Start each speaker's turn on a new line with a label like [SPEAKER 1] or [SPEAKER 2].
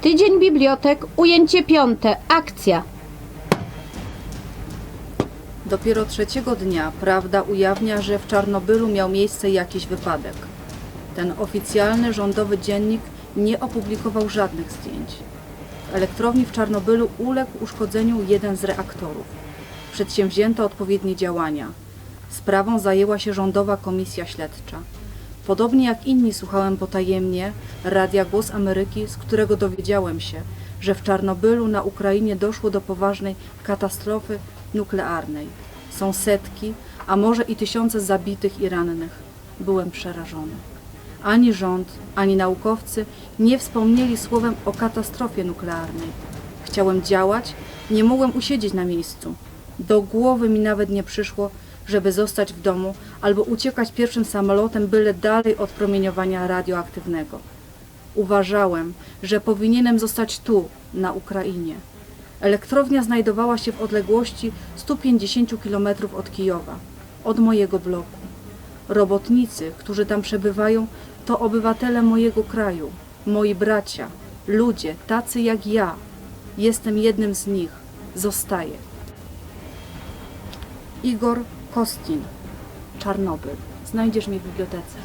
[SPEAKER 1] Tydzień bibliotek, ujęcie piąte, akcja.
[SPEAKER 2] Dopiero trzeciego dnia prawda ujawnia, że w Czarnobylu miał miejsce jakiś wypadek. Ten oficjalny rządowy dziennik nie opublikował żadnych zdjęć. W elektrowni w Czarnobylu uległ uszkodzeniu jeden z reaktorów. Przedsięwzięto odpowiednie działania. Sprawą zajęła się rządowa komisja śledcza. Podobnie jak inni słuchałem potajemnie radia Głos Ameryki, z którego dowiedziałem się, że w Czarnobylu na Ukrainie doszło do poważnej katastrofy nuklearnej. Są setki, a może i tysiące zabitych i rannych. Byłem przerażony. Ani rząd, ani naukowcy nie wspomnieli słowem o katastrofie nuklearnej. Chciałem działać, nie mogłem usiedzieć na miejscu. Do głowy mi nawet nie przyszło, żeby zostać w domu albo uciekać pierwszym samolotem, byle dalej od promieniowania radioaktywnego. Uważałem, że powinienem zostać tu, na Ukrainie. Elektrownia znajdowała się w odległości 150 km od Kijowa, od mojego bloku. Robotnicy, którzy tam przebywają, to obywatele mojego kraju, moi bracia, ludzie tacy jak ja. Jestem jednym z nich. Zostaję. Igor Kostin, Czarnobyl. Znajdziesz mnie w bibliotece.